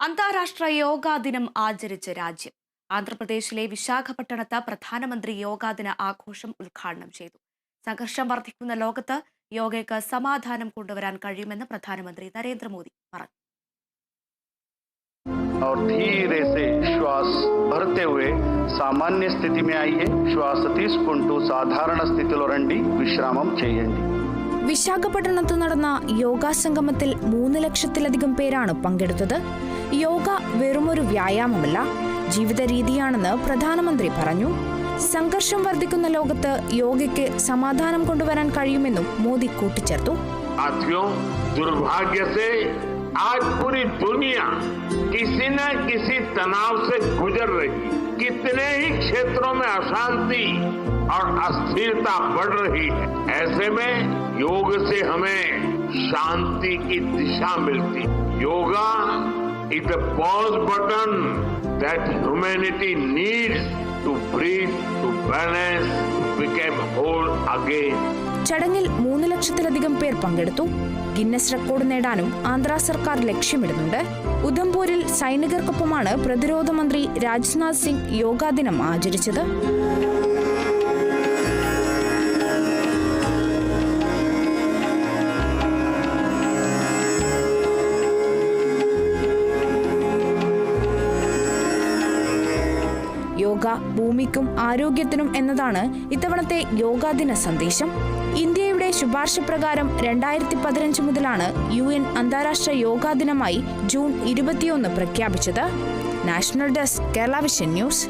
അന്താരാഷ്ട്ര യോഗാ ദിനം ആചരിച്ച രാജ്യം. ആന്ധ്രാപ്രദേശിലെ വിശാഖപട്ടണത്ത് പ്രധാനമന്ത്രി യോഗാ ദിന ആഘോഷം ഉദ്ഘാടനം ചെയ്തു. സംഘർഷം വർദ്ധിക്കുന്ന ലോകത്ത് യോഗയ്ക്ക് സമാധാനം കൊണ്ടുവരാൻ കഴിയുമെന്ന് പ്രധാനമന്ത്രി നരേന്ദ്രമോദി പറഞ്ഞു. और धीरे से श्वास भरते हुए सामान्य स्थिति में आइए। श्वास तीस कुंटू साधारण स्थिति लो रही विश्राम വിശാഖപട്ടണത്ത് നടന്ന യോഗാ സംഗമത്തിൽ മൂന്ന് ലക്ഷത്തിലധികം പേരാണ് പങ്കെടുത്തത്. യോഗ വെറുമൊരു വ്യായാമമല്ല ജീവിത രീതിയാണെന്ന് പ്രധാനമന്ത്രി പറഞ്ഞു. സംഘർഷം വർദ്ധിക്കുന്ന ലോകത്ത് യോഗയ്ക്ക് സമാധാനം കൊണ്ടുവരാൻ കഴിയുമെന്നും മോദി കൂട്ടിച്ചേർത്തു. आज पूरी दुनिया किसी न किसी तनाव से गुजर रही कितने ही क्षेत्रों में अशांति और अस्थिरता बढ़ रही है ऐसे में योग से हमें शांति की दिशा मिलती yoga is a pause button that humanity needs to breathe, to balance, to become whole again. ചടങ്ങിൽ മൂന്ന് ലക്ഷത്തിലധികം പേർ പങ്കെടുത്തു. ഗിന്നസ് റെക്കോർഡ് നേടാനും ആന്ധ്ര സർക്കാർ ലക്ഷ്യമിടുന്നുണ്ട്. ഉധംപൂരിൽ സൈനികർക്കൊപ്പമാണ് പ്രതിരോധ മന്ത്രി രാജ്നാഥ് സിംഗ് യോഗാ ദിനം ആചരിച്ചത്. യോഗ ഭൂമിക്കും ആരോഗ്യത്തിനും എന്നതാണ് ഇത്തവണത്തെ യോഗാദിന സന്ദേശം. ഇന്ത്യയുടെ ശുപാർശ പ്രകാരം രണ്ടായിരത്തി പതിനഞ്ച് മുതലാണ് യു എൻ അന്താരാഷ്ട്ര യോഗാ ദിനമായി ജൂൺ ഇരുപത്തിയൊന്ന് പ്രഖ്യാപിച്ചത്. National desk Kerala vision news.